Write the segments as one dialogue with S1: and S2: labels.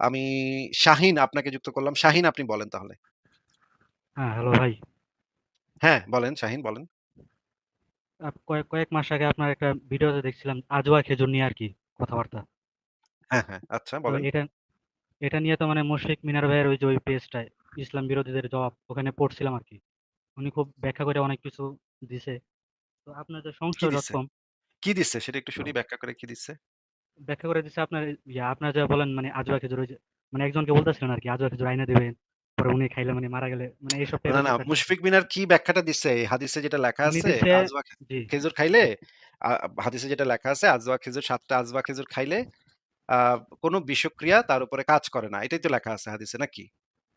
S1: আমি শাহিন আপনাকে যুক্ত করলাম। শাহিন আপনি বলেন তাহলে।
S2: হ্যাঁ, হ্যালো ভাই।
S1: হ্যাঁ, বলেন শাহিন বলেন।
S2: কয়েক কয়েক মাস আগে আপনার একটা ভিডিওতে দেখছিলাম আজওয়া খেজুর নিয়ে আরকি কথাবার্তা।
S1: হ্যাঁ, হ্যাঁ। আচ্ছা বলেন।
S2: এটা এটা নিয়ে তো মানে মুশফিক মিনার ভাইয়ের ওই যে ওই পেজটায় ইসলাম বিরোধীদের জবাব ওখানে পড়ছিলাম আরকি। উনি খুব ব্যাখ্যা করে অনেক কিছু দিছে। তো আপনার যে সংশয়
S1: কি দিচ্ছে সেটা একটু শুনি ব্যাখ্যা করে কি দিচ্ছে?
S2: ব্যাখ্যা করে দিছে আপনার ইয়া আপনারা যা বলেন মানে আজওয়া খেজুর ওই যে মানে একজনকে বলতেছিলেন আরকি আজওয়া খেজুর আইনা দিবেন। পরে উনি খাইলে মানে মারা গেলে মানে এইসব
S1: না, না মুশফিক মিনার কি ব্যাখ্যাটা দিচ্ছে? এই হাদিসে যেটা লেখা আছে আজওয়া খেজুর খাইলে হাদিসে যেটা লেখা আছে আজওয়া খেজুর ৭ টা আজওয়া খেজুর খাইলে কোন বিষক্রিয়া তার উপরে কাজ করে না। এটাই তো লেখা আছে হাদিসে নাকি?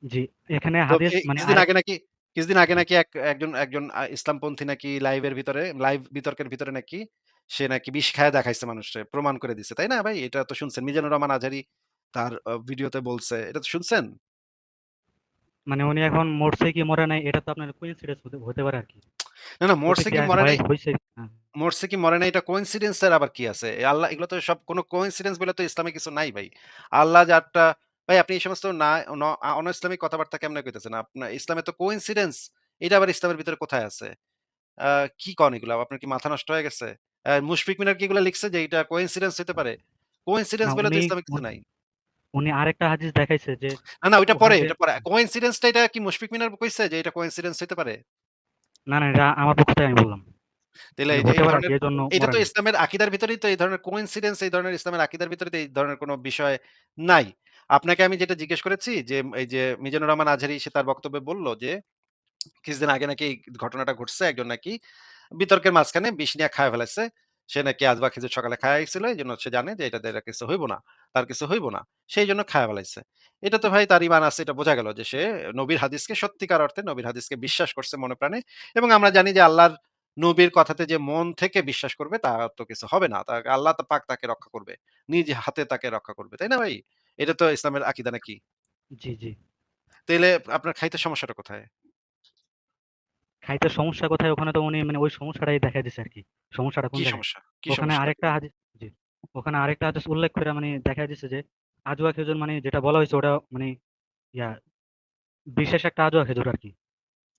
S2: জি। এখানে হাদিস মানে
S1: কিছুদিন আগে নাকি কিছুদিন আগে নাকি এক একজন একজন ইসলামপন্থী নাকি লাইভের ভিতরে লাইভ বিতর্কের ভিতরে নাকি সে নাকি বিষ খায় দেখাইছে মানুষরে। প্রমাণ করে দিছে। তাই না ভাই? এটা তো শুনছেন। মিজানুর রহমান আজহারি তার ভিডিওতে বলছে। এটা তো শুনছেন?
S2: মানে উনি এখন মরছে কি মরে নাই এটা তো আপনার কোইন্সিডেন্স হতে পারে আরকি।
S1: না, না মরছে কি মরে নাই
S2: হ্যাঁ।
S1: মরছে কি মরে নাই এটা কোইন্সিডেন্স এর আবার কি আছে? আল্লাহ এগুলো তো সব কোন কোইন্সিডেন্স বলে তো ইসলামে কিছু নাই ভাই। আল্লাহ যারটা ভাই আপনি এই সমস্ত না ন অন-ইসলামিক কথাবার্তা কেমনে কইতেছেন? আপনা ইসলামে তো কোইন্সিডেন্স এটা আবার ইসলামের ভিতরে কোথায় আছে? কি কন এগুলা? আপনার কি মাথা নষ্ট হয়ে গেছে? মুশফিক মিনার কি এগুলা লিখছে যে এটা কোইন্সিডেন্স হইতে পারে? কোইন্সিডেন্স বলে তো ইসলামে কিছু নাই।
S2: উনি আরেকটা হাদিস দেখাইছে যে
S1: না, না ওইটা পরে, ওইটা পরে। কোইন্সিডেন্স টা এটা কি মুশফিক মিনার কইছে যে এটা কোইন্সিডেন্স হইতে পারে?
S2: না, না এটা আমার পক্ষ থেকে আমি বললাম। হতে এজন্য
S1: এটা তো ইসলামের আকীদার ভিতরেই তো এই ধরনের কোইন্সিডেন্স এই ধরনের ইসলামের আকীদার ভিতরে এই ধরনের কোনো বিষয় নাই। আপনাকে আমি যেটা জিজ্ঞেস করেছি যে এই যে মিজানুর রহমান আজহারি সে তার বক্তব্যে বলল যে কিছুদিন আগে নাকি এই ঘটনাটা ঘটছে। একজন নাকি বিতর্কের মাঝখানে বিষ নিয়া খাইয়া ফেলাইছে। সে নাকি আজবা খেজুর সকালে খাইয়া গেছিল। এজন্য সে জানে যে এটা দ্বারা কিছু হইব না। তার কিছু হইব না। সেইজন্য খাইয়া ফেলাইছে। এটা তো ভাই তার ঈমান আছে এটা বোঝা গেল যে সে নবীর হাদিসকে সত্যিকার অর্থে নবীর হাদিসকে বিশ্বাস করছে মনে প্রাণে। এবং আমরা জানি যে আল্লাহর নবীর কথাতে যে মন থেকে বিশ্বাস করবে তার তো কিছু হবে না। তা আল্লাহ তো পাক তাকে রক্ষা করবে। নিজ হাতে তাকে রক্ষা করবে। তাই না ভাই? এটা তো ইসলামের আকীদা নাকি?
S2: জি, জি।
S1: তাইলে আপনার খাইতে সমস্যাটা কোথায়?
S2: খাইতে সমস্যা কোথায় ওখানে তো উনি মানে ওই সমস্যাটাই দেখায় দিছে আরকি। সমস্যাটা কোন?
S1: সমস্যা?
S2: ওখানে আরেকটা হাদিস জি। ওখানে আরেকটা হাদিস উল্লেখ করে মানে দেখায় দিছে যে আজওয়া খেজুর মানে যেটা বলা হইছে ওটা মানে ইয়া বিশেষ একটা আজওয়া খেজুর আরকি।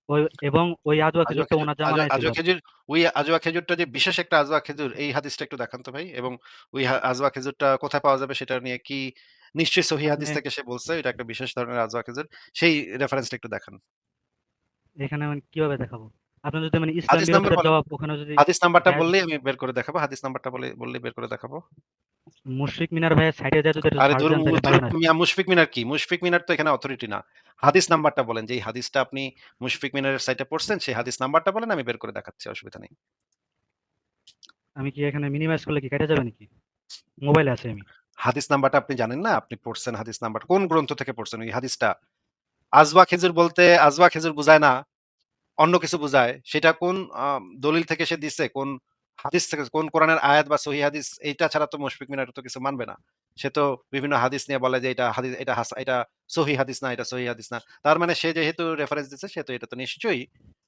S2: ওই এবং ওই আজওয়া খেজুরটা
S1: আজওয়া
S2: জামানায় ছিল
S1: আজওয়া খেজুর ওই আজওয়া খেজুরটা যে বিশেষ একটা আজওয়া খেজুর এই হাদিসটা একটু দেখান তো ভাই। এবং ওই হা আজওয়া খেজুরটা কোথায় পাওয়া যাবে সেটা নিয়ে কি নিশ্চয়ই সহিহ হাদিস থেকে সে বলছে এটা একটা বিশেষ ধরনের আজওয়া খেজুর। সেই রেফারেন্সটা একটু দেখান।
S2: এখানে মানে কীভাবে দেখাবো? আপনি যদি মানে ইসলাম
S1: হাদিস নাম্বার
S2: জবাব ওখানে যদি
S1: হাদিস নাম্বারটা বললেই আমি বের করে দেখাবো। হাদিস নাম্বারটা বলে বললেই বের করে দেখাবো।
S2: মুশফিক মিনার ভাইয়ের সাইটে যেয়ে যদি
S1: আরে
S2: সার্চ
S1: ধুর
S2: দেন
S1: মু
S2: তাইলে
S1: ধুর
S2: পাবেন আরকি।
S1: মিয়া মুশফিক মিনার কি? মুশফিক মিনার তো এখানে অথরিটি না। হাদিস নাম্বারটা বলেন যে এই হাদিসটা আপনি মুশফিক মিনারের সাইটে পড়ছেন সেই হাদিস নাম্বারটা বলেন আমি বের করে দেখাচ্ছি অসুবিধা নেই।
S2: আমি কি এখানে মিনিমাইজ করলে কি কেটে যাবে নাকি? মোবাইলে আছে আমি।
S1: হাদিস নাম্বারটা আপনি জানেন না? আপনি পড়ছেন হাদিস নাম্বার কোন গ্রন্থ থেকে পড়ছেন ওই হাদিসটা? আজওয়া খেজুর বলতে আজওয়া খেজুর বুঝায় না, অন্য কিছু বুঝায়। সেটা কোন দলিল থেকে সে দিছে? কোন হাদিস থেকে কোন কোরআনের আয়াত বা সহিহ হাদিস এইটা ছাড়া তো মুশফিক মিনার তো কিছু মানবে না। সে তো বিভিন্ন হাদিস নিয়ে বলে যে এটা হাদিস এটা হাসা এটা সহিহ হাদিস না, এটা সহিহ হাদিস না। তার মানে সে যেহেতু রেফারেন্স দিছে সেহেতু এটা তো নিশ্চয়ই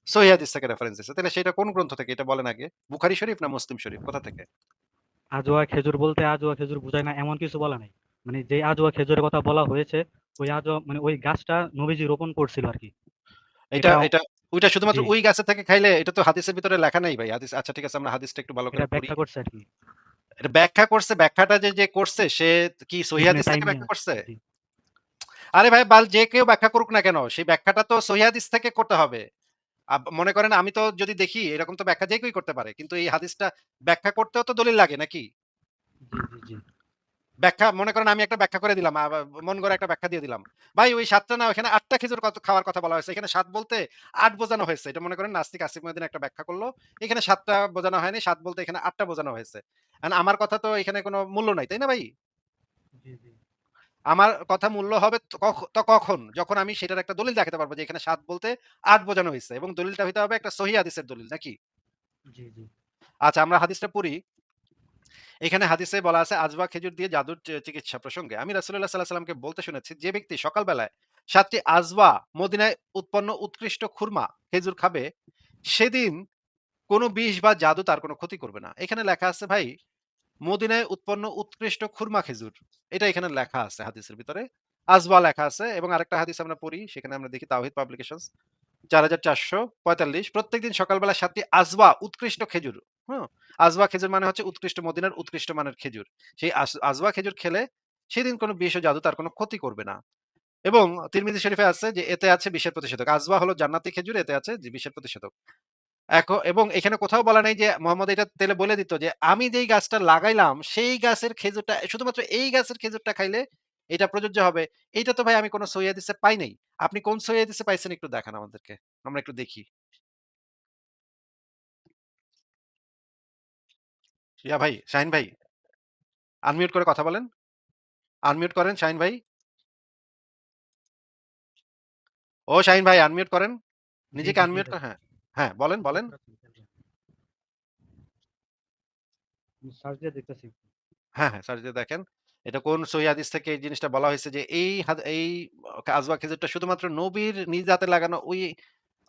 S1: সহিহ হাদিস থেকে রেফারেন্স দিছে। তাহলে সেটা কোন গ্রন্থ থেকে এটা বলেন আগে? বুখারী শরীফ না মুসলিম শরীফ কোথা থেকে?
S2: আজওয়া খেজুর বলতে আজওয়া খেজুর বুঝায় না এমন কিছু বলা নাই। মানে যে আজওয়া খেজুরের কথা বলা হয়েছে, ওই আজওয়া মানে ওই গাছটা নবীজি রোপণ করছিল আরকি।
S1: এটা
S2: এটা
S1: এটা ওইটা শুধুমাত্র ওই গাছে থেকে খাইলে এটা তো হাদিসের ভিতরে লেখা নাই ভাই। হাদিস আচ্ছা ঠিক আছে আমরা হাদিসটা একটু ভালো করে।
S2: ব্যাখ্যা করছে আরকি।
S1: এটা ব্যাখ্যা করছে, ব্যাখ্যাটা যে, যে করছে সে কি
S2: ইবনে
S1: হাদিস থেকে ব্যাখ্যা করছে? আরে ভাই বাল যে কেউ ব্যাখ্যা করুক না কেন, সেই ব্যাখ্যাটা তো সহিহ হাদিস থেকে করতে হবে। মনে করেন আমি তো যদি দেখি এরকম তো ব্যাখ্যা যে কেউই করতে পারে। কিন্তু এই হাদিসটা ব্যাখ্যা করতেও তো দলিল লাগে নাকি?
S2: জি, জি, জি।
S1: ব্যাখ্যা মনে করেন আমি একটা ব্যাখ্যা করে দিলাম। মন গড়া একটা ব্যাখ্যা দিয়ে দিলাম। ভাই ওই ৭ টা না ওখানে ৮ টা খেজুর কত খাওয়ার কথা বলা হয়েছে। এখানে ৭ বলতে ৮ বোঝানো হয়েছে। এটা মনে করেন নাস্তিক আসিফ মহিউদ্দিন একটা ব্যাখ্যা করল। এখানে ৭ টা বোঝানো হয়নি। ৭ বলতে এখানে ৮ টা বোঝানো হয়েছে। আমার কথা তো এখানে কোন মূল্য নাই। তাই না ভাই? আমার কথা মূল্য হবে তো কখন? যখন আমি সেটার একটা দলিল দেখাতে পারব যে এখানে সাত বলতে আট বোঝানো হয়েছে এবং দলিলটা হইতে হবে একটা সহিহ হাদিসের দলিল নাকি?
S2: জি, জি।
S1: আচ্ছা আমরা হাদিসটা পড়ি। এখানে হাদিসে বলা আছে আজবা খেজুর দিয়ে জাদুর চিকিৎসা প্রসঙ্গে। আমি রাসূলুল্লাহ সাল্লাল্লাহু আলাইহি সাল্লামকে বলতে শুনেছি যে ব্যক্তি সকালবেলায় ৭ টি আজওয়া মদিনায় উৎপন্ন উৎকৃষ্ট খুরমা খেজুর খাবে সেদিন কোন বিষ বা জাদু তার কোন ক্ষতি করবে না। এখানে লেখা আছে ভাই মদিনায় উৎপন্ন উৎকৃষ্ট খুরমা খেজুর। এটা এখানে লেখা আছে হাদিসের ভিতরে। আজওয়া লেখা আছে এবং আরেকটা হাদিস আমরা পড়ি সেখানে আমরা দেখি তাওহীদ পাবলিকেশনস ৪৪৪৪ প্রত্যেকদিন সকালবেলা ৭ টি আজওয়া উৎকৃষ্ট খেজুর, হুম? আজওয়া খেজুর মানে হচ্ছে উৎকৃষ্ট মদিনার উৎকৃষ্ট মানের খেজুর। সেই আজওয়া খেজুর খেলে সেদিন কোন বিষ ও জাদু তার কোন ক্ষতি করবে না। এবং তিরমিজি শরীফে আছে যে, এতে আছে বিশের প্রতিষেধক। আজওয়া হলো জান্নাতি খেজুর, এতে আছে যে বিশের প্রতিষেধক। এখ, এবং এখানে কোথাও বলা নাই যে, মোহাম্মদ এটা তেলে বলে দিত যে, আমি যেই গাছটা লাগাইলাম, সেই গাছের খেজুরটা, শুধুমাত্র এই গাছের খেজুরটা খাইলে এটা প্রযোজ্য হবে। এইটা তো ভাই আমি কোন সহি হাদিসে পাই নাই। আপনি কোন সহি হাদিসে পাইছেন একটু দেখান আমাদেরকে। আমরা একটু দেখি। ইয়া ভাই, শাহিন ভাই। আনমিউট করে কথা বলেন। আনমিউট করেন শাহিন ভাই। ও শাহিন ভাই আনমিউট করেন। নিজেকে আনমিউট করেন হ্যাঁ, হ্যাঁ বলেন, বলেন।
S2: সার্চ দিয়ে দেখতেছি।
S1: হ্যাঁ, হ্যাঁ সার্চ দিয়ে দেখেন। এটা কোন সহি হাদিস থেকে এই জিনিসটা বলা হয়েছে যে এই এই আজওয়া খেজুরটা শুধুমাত্র নবীর নিজ হাতে লাগানো ওই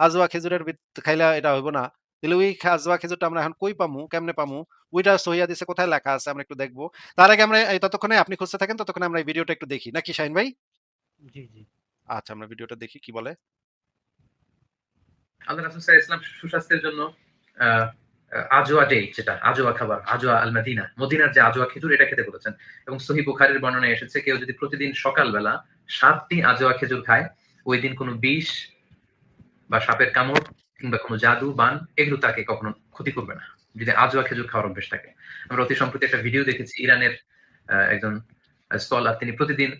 S1: আজওয়া খেজুরের খাইলে এটা হইব না। তাহলে ওই খা আজওয়া খেজুরটা আমরা এখন কই পামু? কেমনে পামু? ওইটা সহি হাদিসে কোথায় লেখা আছে আমরা একটু দেখব। তার আগে আমরা ততক্ষণে আপনি খুঁজতে থাকেন ততক্ষণে আমরা এই ভিডিওটা একটু দেখি। নাকি শাহিন ভাই?
S2: জি, জি।
S1: আচ্ছা আমরা ভিডিওটা দেখি কি বলে।
S3: আল্লাহ রাসূল সাল্লাল্লাহু আলাইহি সুস্বাস্থ্যের জন্য আ আজওয়া ডে যেটা আজওয়া খাবার আজওয়া আল মাদিনা মদিনার যে আজওয়া খেজুর এটা খেতে বলেছেন এবং সহি বুখারীর বর্ণনায় এসেছে কেউ যদি প্রতিদিন সকালবেলা সাতটি আজওয়া খেজুর খায় ওই দিন কোনো বিষ বা সাপের কামড় কিংবা কোনো জাদু, বান, এগুলো তাকে কখনো ক্ষতি করবে না। যদি আজওয়া খেজুর খাওয়ার অভ্যেস থাকে আমরা অতি সম্প্রতি একটা ভিডিও দেখেছি, ইরানের একজন স্কলার তিনি প্রতিদিন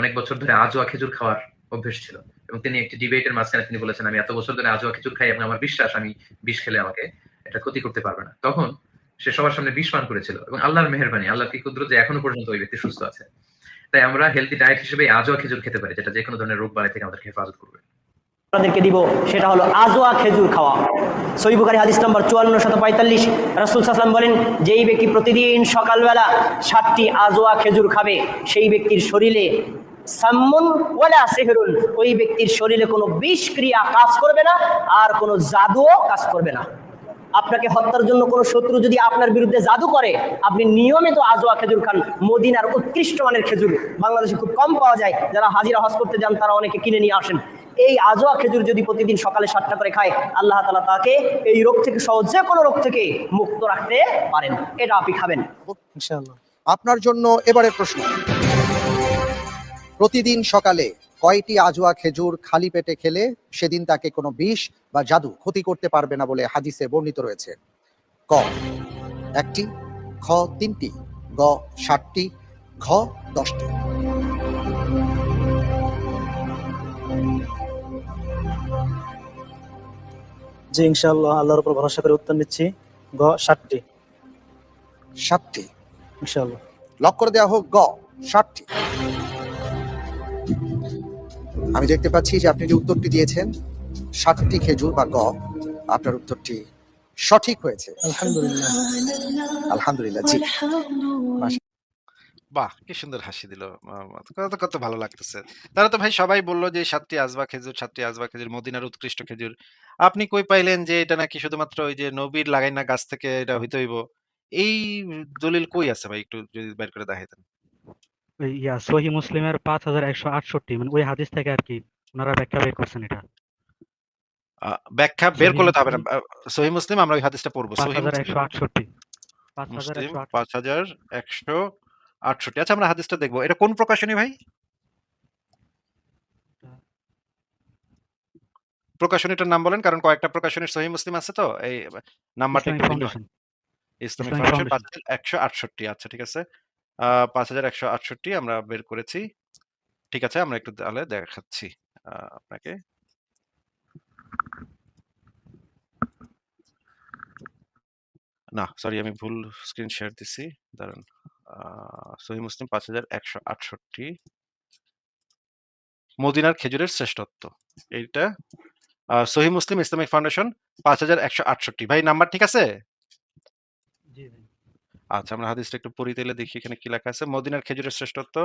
S3: অনেক বছর ধরে আজওয়া খেজুর খাওয়ার অভ্যেস ছিল। এবং তিনি একটি ডিবেটের মাঝখানে তিনি বলেছেন, আমি এত বছর ধরে আজওয়া খেজুর খাই এবং আমার বিশ্বাস, আমি বিষ খেলে আমাকে এটা ক্ষতি করতে পারবে না। তখন সে সবার সামনে বিষ পান করেছিল এবং আল্লাহর মেহরবানি আল্লাহ কি কুদরত যে এখনও পর্যন্ত ওই ব্যক্তি সুস্থ আছে। তাই আমরা হেলদি ডায়েট হিসেবে এই আজওয়া খেজুর খেতে পারি, যেটা যে কোনো ধরনের রোগ বালাই থেকে আমাদেরকে হেফাজত করবে।
S4: আপনাদেরকে দিব, সেটা হলো আজোয়া খেজুর খাওয়া। সহি বুখারী হাদিস নম্বর চুয়ান্ন, শত পঁয়তাল্লিশ। রাসুল সাসলাম বলেন, যেই ব্যক্তি প্রতিদিন সকালবেলা সাতটি আজোয়া খেজুর খাবে, সেই ব্যক্তির শরীরে ওই ব্যক্তির শরীরে কোনো বিষক্রিয়া কাজ করবে না, আর কোনো জাদুও কাজ করবে না। আপনাকে হত্যার জন্য কোনো শত্রু যদি আপনার বিরুদ্ধে জাদু করে, আপনি নিয়মিত আজোয়া খেজুর খান। মদিনার উৎকৃষ্ট মানের খেজুর বাংলাদেশে খুব কম পাওয়া যায়। যারা হাজিরা হজ করতে যান, তারা অনেকে কিনে নিয়ে আসেন। এই আজোয়া খেজুর যদি প্রতিদিন সকালে সাতটা করে খায়, আল্লাহ তালা তাকে এই রোগ থেকে সহ যে কোনো রোগ থেকে মুক্ত রাখতে পারেন। এটা আপনি খাবেন।
S5: আপনার জন্য এবারের প্রশ্ন। প্রতিদিন সকালে কয়টি আজোয়া খেজুর খালি পেটে খেলে সেদিন তাকে কোনো বিষ বা জাদু ক্ষতি করতে পারবে না বলে হাদিসে বর্ণিত রয়েছে? ক, একটি, খ, তিনটি, গ ষাটটি ঘ, দশটি।
S6: জি ইনশাআল্লাহ আল্লাহর উপর ভরসা করে উত্তর নিচ্ছি। গ ষাটটি।
S5: সাতটি
S6: ইনশাআল্লাহ।
S5: লক করে দেওয়া হোক গ ষাটটি। আমি দেখতে পাচ্ছি যে আপনি যে উত্তরটি দিয়েছেন ষাটটি খেজুর বা গ আপনার উত্তরটি সঠিক হয়েছে।
S6: আলহামদুলিল্লাহ।
S5: আলহামদুলিল্লাহ জি।
S1: বাহ! কি সুন্দর হাসি দিল। কত, কত ভালো লাগতেছে। তাহলে তো ভাই সবাই বলল যে ৭ টি আজবা খেজুর, ৭ টি আজবা খেজুর মদিনার উৎকৃষ্ট খেজুর। আপনি কই পাইলেন যে এটা নাকি শুধুমাত্র ওই যে নবীর লাগাইনা গাছ থেকে এটা হইতে হইব। এই দলিল কই আছে ভাই একটু যদি বের করে দেখাইতেন।
S2: ওই ইয়া সহি মুসলিমের ৫১৬৮ মানে ওই হাদিস থেকে আরকি উনারা ব্যাখ্যা বের করছেন এটা।
S1: আ ব্যাখ্যা বের
S2: সহিহ
S1: করলে তো হবে না।
S2: মুসলিম
S1: আ সহিহ মুসলিম আমরা ওই হাদিসটা পড়ব। সহিহ মুসলিম
S2: ৫১৬৮
S1: মুসলিম
S2: ৫১৬৮
S1: ৫১৬৮ আচ্ছা আমরা হাদিসটা দেখব। এটা কোন প্রকাশনী ভাই? প্রকাশনীটার নাম বলেন কারণ কয়েকটা প্রকাশনীর সহিহ মুসলিম আছে তো এই নাম্বারটা
S2: ইসলামিক
S1: একটু
S2: ফাউন্ডেশন।
S1: ফাউন্ডেশন। ৫১৬৮ আচ্ছা ঠিক আছে। আ ৫১৬৮ আমরা বের করেছি। ঠিক আছে আমরা একটু তাহলে দেখাচ্ছি আপনাকে। না সরি আমি ভুল স্ক্রিন শেয়ার দিছি। দাঁড়ান। আ সহিহ মুসলিম ৫১৬৮ মদিনার খেজুরের শ্রেষ্ঠত্ব। এইটা আ সহিহ মুসলিম ইসলামিক ফাউন্ডেশন ৫১৬৮ ভাই নাম্বার ঠিক আছে? আচ্ছা আমরা হাদিসটা একটু পড়ি তাইলে দেখি এখানে কি লেখা আছে। মদিনার খেজুরের শ্রেষ্ঠত্ব।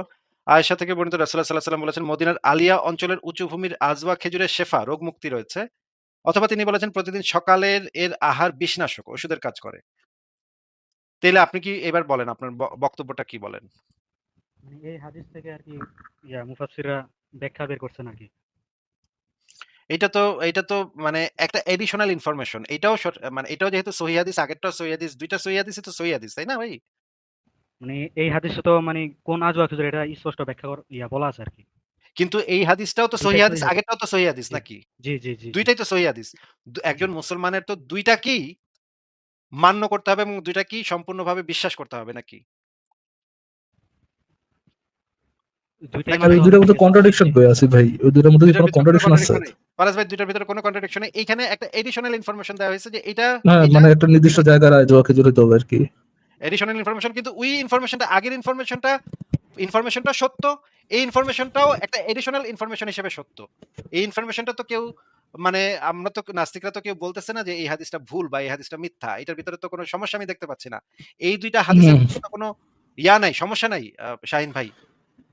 S1: আয়েশা থেকে বর্ণিত রাসূলুল্লাহ সাল্লাল্লাহু আলাইহি ওয়াসাল্লাম বলেছেন মদিনার আলিয়া অঞ্চলের উঁচু ভূমির আজওয়া খেজুরের শেফা রোগ মুক্তি রয়েছে। অথবা তিনি বলেছেন প্রতিদিন সকালের এর আহার বিষনাশক ওষুধের কাজ করে। তাইলে আপনি কি এবার বলেন আপনার বক্তব্যটা কি বলেন?
S2: মানে এই হাদিস থেকে আর কি ইয়া মুফাসসিররা ব্যাখ্যা বের করছেন আরকি।
S1: এটা তো এটা তো মানে একটা এডিশনাল ইনফরমেশন। এটাও মানে এটাও যেহেতু সহিহ হাদিস, আগেরটাও সহিহ হাদিস, ২ টা সহিহ হাদিসই তো সহিহ হাদিস, তাই না ভাই?
S2: মানে এই হাদিসে তো মানে কোন আজওয়া খেজুর এটা স্পষ্ট ব্যাখ্যা ইয়া বলা আছে আরকি।
S1: কিন্তু এই হাদিসটাও তো
S2: ২
S1: সহিহ হাদিস, আগেরটাও তো সহিহ হাদিস নাকি?
S2: জি, জি, জি,
S1: ২
S2: জি।
S1: টাই তো সহিহ হাদিস। একজন মুসলমানের তো ২ টাকেই মান্য করতে হবে এবং ২ টাকেই সম্পূর্ণভাবে বিশ্বাস করতে হবে নাকি?
S2: ২ টাই
S1: নাকি
S6: আর ওই
S1: ভাই?
S2: হবে
S6: মধ্যে কন্ট্রাডিকশন কই আছে ভাই? ওই দুটার মধ্যে কি
S1: ২ টার
S6: কোনো
S1: ভিতরে কোনো
S6: কন্ট্রাডিকশন আছে?
S1: কন্ট্রাডিকশন নেই। ফারাজ ভাই ২ টার ভিতরে কোনো কন্ট্রাডিকশন নেই। এইখানে একটা এডিশনাল ইনফরমেশন দেওয়া হয়েছে যে এটা
S6: হ্যাঁ, মানে একটা নির্দিষ্ট জায়গার।
S1: এডিশনাল ইনফরমেশন কিন্তু ওই ইনফরমেশনটা আগের ইনফরমেশনটা ইনফরমেশনটা সত্য। এই ইনফরমেশনটাও একটা এডিশনাল ইনফরমেশন হিসেবে সত্য। এই ইনফরমেশনটা তো কেউ মানে আমরা তো নাস্তিকরা তো কেউ বলতেছে না যে এই হাদিসটা ভুল বা এই হাদিসটা মিথ্যা। এটার ভিতরে তো কোনো সমস্যা আমি দেখতে পাচ্ছি না। এই ২ টা হাদিসের। কোনো ইয়া নাই, সমস্যা নাই শাহীন ভাই।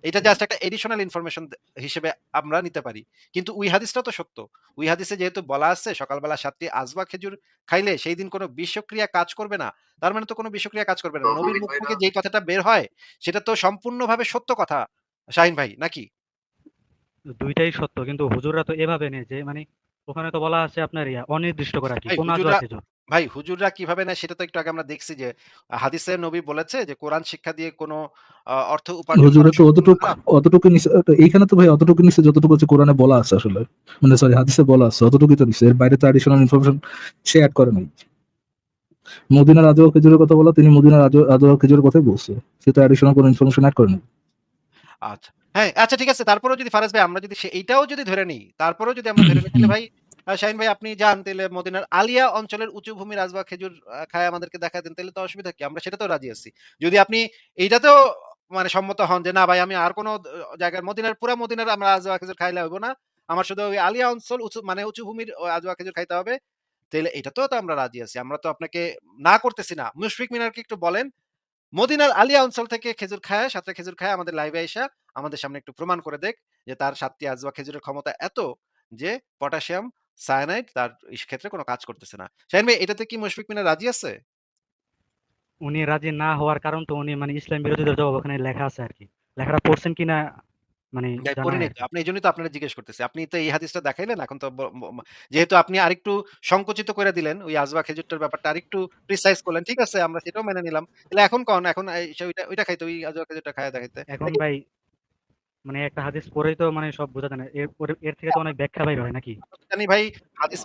S1: এটা জাস্ট একটা এডিশনাল ইনফরমেশন হিসেবে আমরা নিতে পারি। কিন্তু ওই হাদিসটাও তো সত্য। ওই হাদিসে যেহেতু বলা আছে সকালবেলা ৭ টি আজওয়া খেজুর খাইলে সেই দিন কোনো বিষক্রিয়া কাজ করবে না। তার মানে তো কোনো বিষক্রিয়া কাজ করবে না। নবীর মুখ থেকে যেই কথাটা বের হয় সেটা তো সম্পূর্ণভাবে সত্য কথা শাহীন ভাই নাকি?
S2: দুইটাই সত্য কিন্তু হুজুররা তো এভাবে নেয় যে মানে ওখানে তো বলা আছে আপনার ইয়া অনির্দিষ্ট করে।
S1: ভাই
S2: কোন
S1: হুজুররা
S2: খেজুর।
S1: ভাই হুজুররা কীভাবে নেয় সেটা তো একটু আগে আমরা দেখছি যে হাদিসে নবী বলেছে যে কোরআন শিক্ষা দিয়ে কোনো অর্থ উপার্জন
S6: হুজুরে
S1: করা
S6: তো
S1: সম্পূর্ণ
S6: অতটুক
S1: হারাম।
S6: অতটুকু নিছে এইখানে তো ভাই অতটুকু নিছে যতটুকু হচ্ছে কোরআনে বলা আছে আসলে। মানে সরি হাদিসে বলা আছে অতটুকুই তো নিছে। এর বাইরে তো অ্যাডিশনাল ইনফরমেশন সে অ্যাড করে নাই। মদিনার আজওয়া খেজুরের কথা বলা তিনি মদিনার আজওয়া খেজুরের কথাই বলছে। সে তো অ্যাডিশনাল কোনো ইনফরমেশন অ্যাড করে নাই।
S1: আচ্ছা। হ্যাঁ, আচ্ছা ঠিক আছে। তারপরেও যদি ফারাজ ভাই আমরা যদি এইটাও যদি ধরে নিই, তারপরেও যদি আমরা ধরে নিই ভাই শাহীন ভাই আপনি যান তাইলে মদিনার আলিয়া অঞ্চলের উঁচু ভূমির আজওয়া খেজুর খায় আমাদেরকে দেখায় দেন তাইলে তো অসুবিধা কি? আমরা সেটাতেও রাজি আছি। যদি আপনি এইটাতেও মানে সম্মত হন যে না ভাই আমি আর কোন জায়গার মদিনার পুরা মদিনার আমরা আজওয়া খেজুর খাইলে হইব না। আমার শুধু ওই আলিয়া অঞ্চল উঁচু মানে উঁচু ভূমির আজওয়া খেজুর খাইতে হবে। তাইলে এটাতেও তো আমরা রাজি আছি। আমরা তো আপনাকে না করতেছি না। মুশফিক মিনারকে একটু বলেন মদিনার আলিয়া অঞ্চল থেকে খেজুর খায়, সাথে খেজুর খায় আমাদের লাইভে আইসা আমাদের সামনে একটু প্রমাণ করে দেক যে তার ৭ টি আজওয়া খেজুরের ক্ষমতা এত যে পটাশিয়াম সায়ানাইড তার ক্ষেত্রে কোনো কাজ করতেছে না। শাহীন ভাই এটাতে কি মুশফিক মিনার রাজি আছে?
S2: উনি রাজি না হওয়ার কারণ তো উনি মানে ইসলাম বিরোধীদের জবাব ওখানে লেখা আছে আরকি। লেখাটা পড়ছেন কিনা মানে
S1: ভাই
S2: জানা
S1: পড়ি
S2: নাই
S1: নাই তো। আপনি আপনারে জিজ্ঞেস করতেছি। আপনি তো এই হাদিসটা দেখাইলেন এখন তো যেহেতু আপনি আরেকটু সংকুচিত করে দিলেন ওই আজওয়া খেজুরটার ব্যাপারটা আরেকটু প্রিসাইজ করলেন। ঠিক আছে আমরা সেটাও মেনে নিলাম। তাহলে এখন কন এখন ওইটা ওইটা খাইতে ওই আজওয়া খেজুরটা খাইয়া দেখাইতে।
S2: এখন ভাই মানে একটা হাদিস পড়েই তো মানে সব বোঝা যায় না। এর এর থেকে তো অনেক ব্যাখ্যা বাইর হয় নাকি?
S1: জানি ভাই হাদিস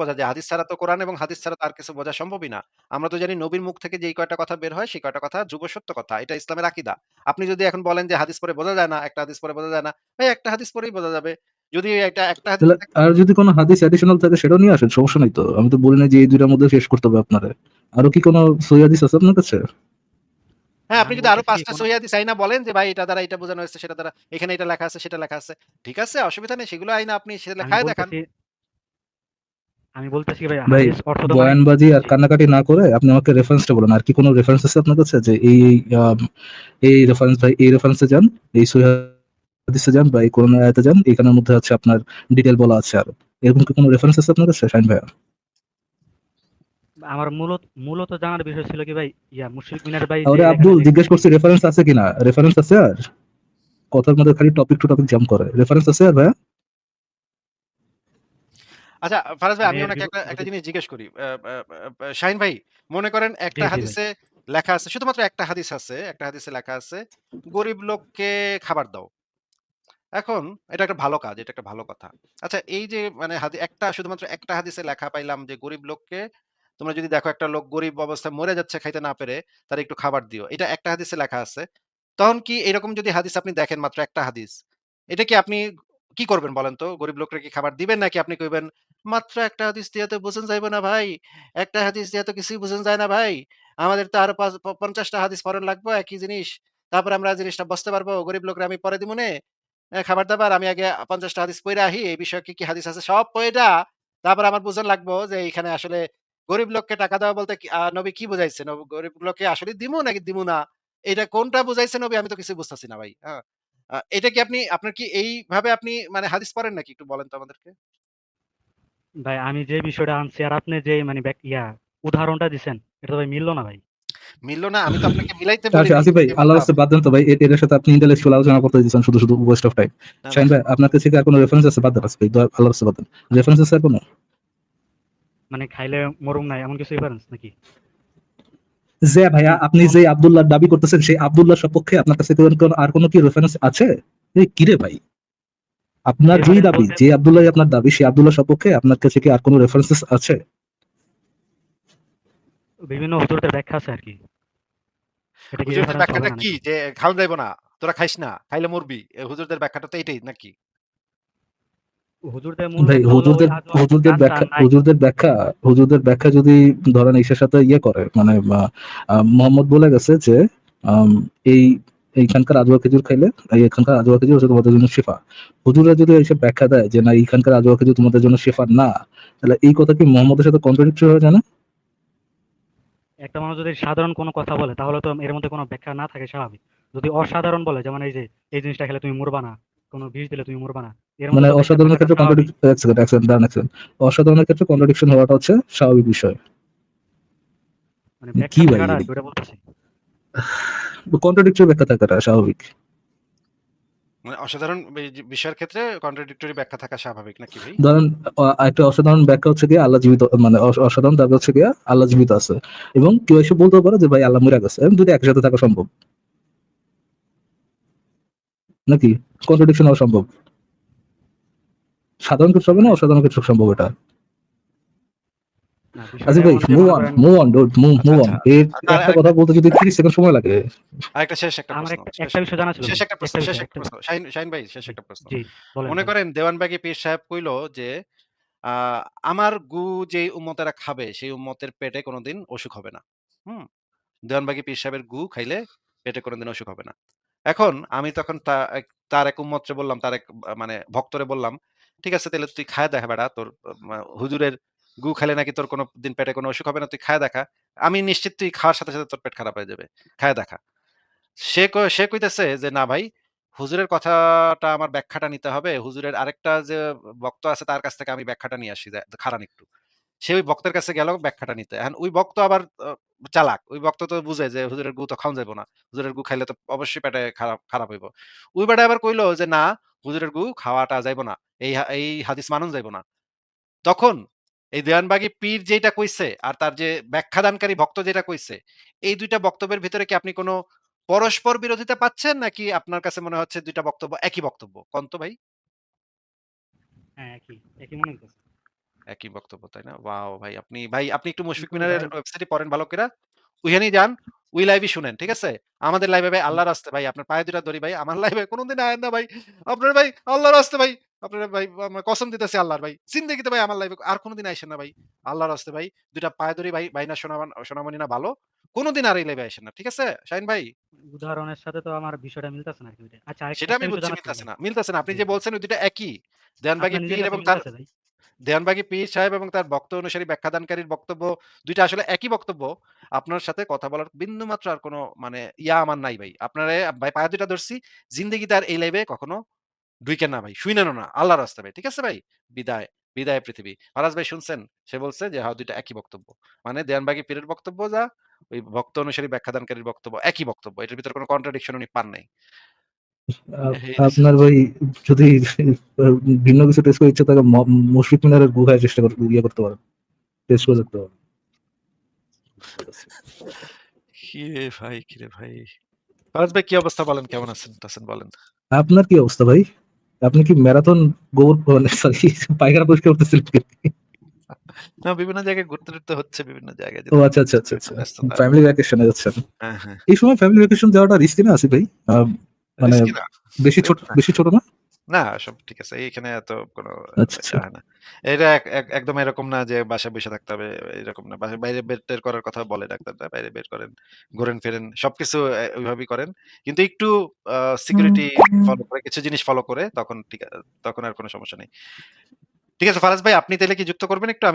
S1: বোঝা যায়। হাদিস ছাড়া তো কোরআন এবং হাদিস ছাড়া তো আর কিছু বোঝা সম্ভবই না। আমরা তো জানি নবীর মুখ থেকে যেই কয়টা কথা বের হয় সেই কয়টা কথা যুগ সত্য কথা। এটা ইসলামের আকীদা। আপনি যদি এখন বলেন যে হাদিস পরে বোঝা যায় না, একটা হাদিস পরে বোঝা যায় না। ভাই একটা হাদিস পড়েই বোঝা যাবে। যদি এটা একটা হাদিস
S6: আর যদি কোনো হাদিস অ্যাডিশনাল থাকে সেটাও নিয়ে আসেন সমস্যা নাই তো। আমি তো বলি নাই যে এই ২ টার মধ্যে শেষ করতে হবে আপনারে। আরও কি কোনো সহিহ হাদিস আছে আপনার কাছে?
S1: হ্যাঁ, আপনি যদি আরও
S2: বলতেছি
S1: ৫ টা
S2: কোন
S1: হাদিস আইনা বলেন যে ভাই এটা দ্বারা এটা বোঝানো হয়েছে, সেটা দ্বারা এখানে এটা লেখা আছে, সেটা লেখা আছে। ঠিক আছে অসুবিধা নেই। সেগুলো আইনা আপনি সে
S2: আমি
S1: লেখায় দেখান।
S2: আমি বলতেছি ভাই
S6: ভাই
S2: হাদিস অর্থ মানে
S6: বয়ানবাজি আর। কান্নাকাটি না করে আপনি আমাকে রেফারেন্সটা বলেন। আর কি কোনো রেফারেন্স আছে আপনার কাছে যে এই এই রেফারেন্স ভাই এই রেফারেন্সে যান, এই সহিহ হাদিসে যান বা এই কোরআনের আয়াতে যান। এখানের মধ্যে হচ্ছে আপনার ডিটেইল বলা আছে আর এরকম কি কোনো রেফারেন্স আছে আপনার কাছে শাহীন ভাইয়া?
S2: আমার মূলত মূলত জানার বিষয় ছিল কি ভাই ইয়া মুশফিক মিনার ভাই
S6: আরে আব্দুল জিজ্ঞেস করছি রেফারেন্স আছে কিনা? রেফারেন্স আছে আর? কথার মধ্যে খালি টপিক টু টপিক জাম্প করে। রেফারেন্স আছে আর ভাইয়া?
S1: আচ্ছা ফারাজ ভাই আমি
S2: আমি
S1: ওনাকে একটা একটা জিনিস জিজ্ঞেস করি। শাহীন ভাই মনে করেন একটা হাদিসে লেখা আছে শুধুমাত্র একটা হাদিস আছে। একটা হাদিসে লেখা আছে গরিব লোককে খাবার দাও। এখন এটা একটা ভালো কাজ। এটা একটা ভালো কথা। আচ্ছা এই যে মানে হাদি একটা শুধুমাত্র একটা হাদিসে লেখা পাইলাম যে গরিব লোককে তোমরা যদি দেখো একটা লোক গরিব অবস্থায় মরে যাচ্ছে খাইতে না পেরে তারে একটু খাবার দিও। এটা একটা হাদিসে লেখা আছে। তখন কি এরকম যদি হাদিস আপনি দেখেন মাত্র একটা হাদিস, এটা কি আপনি কি করবেন বলেন তো? গরিব লোকরা কি খাবার দিবেন নাকি আপনি কইবেন, "মাত্র একটা হাদিস দিয়া তো বুঝান যাইব না ভাই। একটা হাদিস দিয়া তো কিছুই বুঝান যায় না ভাই। আমাদের তো আরও পাঁচ প ৫০ টা হাদিস পড়ন লাগবো একই জিনিস। তারপর আমরা জিনিসটা বুঝতে পারব। গরিব লোকরা আমি পরে দিমুনে। এ খাবার-দাবার আমি আগে পঞ্চাশটা হাদিস পইড়া আহি। এই বিষয়ে কি, কি হাদিস আছে সব পইড়া তারপর আমার বুঝান লাগবো যে এইখানে আসলে গরিব লোককে টাকা দেওয়া বলতে নবী কি বুঝাইছে? গরিব লোককে আসলেই দিমু নাকি দিমু না? এটা কোনটা বুঝাইছে নবী আমি তো কিছুই বুঝতাছি না ভাই। হ্যাঁ? এটা কি আপনি আপনার কি এইভাবে আপনি মানে হাদিস পড়েন নাকি একটু বলেন তো আমাদেরকে?
S2: ভাই আমি যে বিষয়টা আনছি আর আপনি যে মানে ইয়া উদাহরণটা দিছেন এটা তো ভাই মিললো না ভাই।
S1: মিললো না আমি তো আপনাকে মিলাইতে
S6: আচ্ছা
S1: বলিনি
S6: আসিফ ভাই
S1: যে
S6: আল্লাহ
S1: বললাম।
S6: রাস্তে বাদ দেন তো ভাই এ- এটার সাথে আপনি ইন্টালেকচুয়াল আলোচনা করতে দিচ্ছেন শুধু শুধু ওয়েস্ট অফ টাইম
S1: না,
S6: শাহিন
S1: না,
S6: ভাই আপনার কাছে কি আর কোনো রেফারেন্স আছে বাদ দেন আসিফ ভাই দয়া- আল্লাহ রাস্তে বাদ দেন রেফারেন্স আছে কোনো
S2: মানে খাইলে মরুম নাই এমন কিছু রেফারেন্স নাকি?
S6: যে ভাইয়া আপনি যে আব্দুল্লাহ দাবি করতেছেন সেই আব্দুল্লাহ সপক্ষে আপনার কাছে কোনো- কোনো- আর কোনো কি রেফারেন্স আছে? এই কিরে ভাই? আপনার যেই দাবি যে আব্দুল্লাহ আপনার দাবি সেই আব্দুল্লাহ সপক্ষে আপনার কাছে কি আর কোনো রেফারেন্সেস আছে?
S2: বিভিন্ন হুজুরদের ব্যাখ্যা আছে আর কি। এটা
S1: হুজুরদের ব্যাখ্যাটা কি?
S2: নাকি?
S1: যে খাওয়া যাইবো না তোরা খাইস না খাইলে মরবি। হুজুরদের ব্যাখ্যাটা তো এটাই নাকি?
S6: ভাই হুজুরদের হুজুরদের ব্যাখ্যা হুজুরদের ব্যাখ্যা হুজুরদের ব্যাখ্যা যদি ধরেন ইসের সাথে ইয়ে করে মানে মোহাম্মদ বলে গেছে যে এই এইখানকার আজোয়া খেজুর খাইলে এখানকার আজোয়া খেজুর হচ্ছে তোমাদের জন্য শেফা। হুজুরা যদি এসে ব্যাখ্যা দেয় যে না এইখানকার আজোয়া খেজুর তোমাদের জন্য শেফা না তাহলে এই কথা কি মোহাম্মদের সাথে কন্ট্রাডিক্টরি হয়ে যায় না?
S2: একটা মানুষ যদি সাধারণ কোনো কথা বলে তাহলে তো এর মধ্যে কোনো ব্যাখ্যা না থাকে স্বাভাবিক। যদি অসাধারণ বলে যেমন এই যে এই জিনিসটা খেলে তুমি মরবা না কোনো বিষ দিলে তুমি মরবা না
S6: মানে অসাধারণের ক্ষেত্রে সেকেন্ড দাঁড়ান এক second। অসাধারণের ক্ষেত্রে কন্ট্রাডিকশন হওয়াটা হচ্ছে স্বাভাবিক বিষয়।
S2: মানে
S6: কি
S2: ব্যাখ্যা
S6: ভাই? কন্ট্রাডিক্টরি ব্যাখ্যা থাকাটা স্বাভাবিক।
S1: মানে অসাধারণ বিষয়ের ক্ষেত্রে কন্ট্রাডিক্টরি ব্যাখ্যা থাকা স্বাভাবিক নাকি ভাই?
S6: ধরেন একটা অসাধারণ ব্যাখ্যা হচ্ছে গিয়ে আল্লাহ জীবিত মানে অসাধারণ দাবি হচ্ছে গিয়ে আল্লাহ জীবিত আছে। এবং কেউ এসে বলতে পারে যে ভাই আল্লাহ মরে গেছে। এবং দুটো একসাথে থাকা সম্ভব। নাকি? কন্ট্রাডিকশন হওয়া সম্ভব। সাধারণ ক্ষেত্রে হবে না অসাধারণ ক্ষেত্রে সম্ভব এটা? ভাই মুভ অন মুভ অন ডোট মুভ মুভ অন। এর একটা কথা বলতে যদি 30 সেকেন্ড সময় লাগে।
S1: আরেকটা শেষ একটা প্রশ্ন
S2: একটা বিষয় জানা ছিল।
S1: শেষ একটা প্রশ্ন শেষ একটা প্রশ্ন। শাহিন শাহিন ভাই শেষ একটা প্রশ্ন।
S2: জি
S1: মনে। করেন দেওয়ানবাগি পীর সাহেব কইলো যে আহ, আমার গু যেই উম্মতেরা খাবে সেই উম্মতের পেটে কোনোদিন অসুখ হবে না। হুম? দেওয়ানবাগি পীর সাহেবের গু খাইলে পেটে কোনোদিন অসুখ হবে না। এখন আমি তখন তার এক উম্মতরে বললাম তার এক মানে ভক্তরে বললাম ঠিক আছে তাহলে তুই খায় দেখা বেড়া, তোর হুজুরের গু খেলে নাকি তোর কোনো দিন পেটে কোনো অসুখ হবে না, তুই খায় দেখা। আমি নিশ্চিত তুই খাওয়ার সাথে সাথে তোর পেট খারাপ হয়ে যাবে, খায় দেখা। সে সে কইতেছে যে, না ভাই, হুজুরের কথাটা আমার ব্যাখ্যাটা নিতে হবে। হুজুরের আরেকটা যে, বক্ত আছে তার কাছ থেকে আমি ব্যাখ্যাটা নিয়ে আসি খারান একটু। সে ওই বক্তের কাছে গেল ব্যাখ্যাটা নিতে। এখন ওই বক্ত আবার চালাক। ওই বক্ত তো বুঝে যে হুজুরের গু তো খাওয়া যাব না। হুজুরের গু খাইলে তো অবশ্যই পেটে খারাপ খারাপ হইব। ওই বেটা আবার কইলো যে, না, হুজুরের গু খাওয়াটা যাইবো না। এই এই হাদিস মানুন যাইবো না। তখন এই দেওয়ানবাগী পীর যেটা কইছে আর তার যে ব্যাখ্যাদানকারী ভক্ত যেটা কইছে, এই দুইটা বক্তব্যের ভিতরে কি আপনি কোনো পরস্পর বিরোধিতা পাচ্ছেন? নাকি আপনার কাছে মনে হচ্ছে দুইটা বক্তব্য একই বক্তব্য? কন্ত ভাই।
S2: হ্যাঁ একই। একই মনে হইতেছে।
S1: একই বক্তব্য তাই না? ওয়াও ভাই আপনি ভাই আপনি একটু মুশফিক মিনারের ওয়েবসাইটে পড়েন ভালো করে। ওইখানেই যান ওই লাইভই শুনেন ঠিক আছে? আমাদের লাইভে ভাই আল্লাহর রাস্তে ভাই আপনার পায়ে দুটা ধরি ভাই আমার লাইভে কোনোদিন আয়েন না ভাই। আপনার ভাই আল্লাহর রাস্তে ভাই আপনার ভাই আমরা কসম দিতেছি আল্লাহর ভাই। জিন্দেগিতে ভাই আমার লাইভে আর কোনোদিন আইসেন না ভাই। আল্লাহর রাস্তে ভাই দুটা পায়ে ধরি ভাই ভাই না শোনাবান শোনামনি না ভালো। কোনোদিন আর এই লাইভে আইসেন না ঠিক আছে? শাহিন ভাই?
S2: উদাহরণের সাথে তো আমার বিষয়টা মিলতেছে না। আচ্ছা
S1: সেটা আমি বুঝছি মিলতেছে না মিলতেছে না। আপনি যে বলছেন ওই দুটা একই
S2: আপনার নিজের
S1: পীর এবং তার
S2: ভাই।
S1: দেয়ানবাগী পীর সাহেব এবং তার বক্ত অনুসারী ব্যাখ্যাদানকারীর বক্তব্য, দুইটা আসলে একই বক্তব্য। আপনার সাথে কথা বলার বিন্দু মাত্র আর কোনো মানে ইয়া আমার নাই ভাই। আপনারা ভাই পায়ে দুইটা ধরছি জিন্দগিতে আর এই লাইভে কখনো ডুইকেন না ভাই শুইনেন না, আল্লাহর রাস্তা ভাই, ঠিক আছে ভাই? বিদায় বিদায় পৃথিবী। ফারাজ ভাই শুনছেন, সে বলছে যে হ্যাঁ দুইটা একই বক্তব্য। মানে দেয়ানবাগী পীরের বক্তব্য যা, ওই ভক্ত অনুসারী ব্যাখ্যাদানকারীর বক্তব্য, একই বক্তব্য। এটার ভিতরে কোনো কন্ট্রাডিকশন উনি পান নাই।
S6: আপনার ভাই যদি ভিন্ন কিছু টেস্ট করে ইচ্ছা থাকে মুশফিক মিনারের গুহায় চেষ্টা করতে ইয়ে করতে পারেন। টেস্ট করে দেখতে পারেন।
S1: কি রে ভাই কি রে ভাই। ফারাজ ভাই কি অবস্থা বলেন? কেমন আছেন আছেন বলেন?
S6: আপনার কি অবস্থা ভাই? আপনি কি ম্যারাথন গোবর মানে সরি পায়খানা পরিষ্কার করতেছিলেন?
S1: না বিভিন্ন জায়গায় ঘুরতে টুরতে হচ্ছে বিভিন্ন জায়গায়
S6: ও আচ্ছা আচ্ছা আচ্ছা আচ্ছা। ফ্যামিলি ভ্যাকেশনে যাচ্ছেন।
S1: হ্যাঁ হ্যাঁ।
S6: এই সময় ফ্যামিলি ভ্যাকেশন যাওয়াটা রিস্কি না আছে ভাই? মানে বেশি ছোট বেশি ছোট না?
S1: না সব ঠিক আছে। এইখানে এত কোনো
S6: আচ্ছা, আচ্ছা।
S1: হয় না। এটা এক- এক- একদম এরকম না যে বাসায় বসে থাকতে হবে এরকম না। বাইরে বের টের করার কথা বলে ডাক্তাররা বাইরে বের করেন ঘোরেন ফেরেন সবকিছু ওইভাবেই করেন। কিন্তু একটু সিকিউরিটি ফলো করে কিছু জিনিস ফলো করে তখন ঠিক তখন আর কোনো সমস্যা নেই। ঠিক আছে ফারাজ ভাই আপনি তাহলে কি যুক্ত করবেন একটু? আমি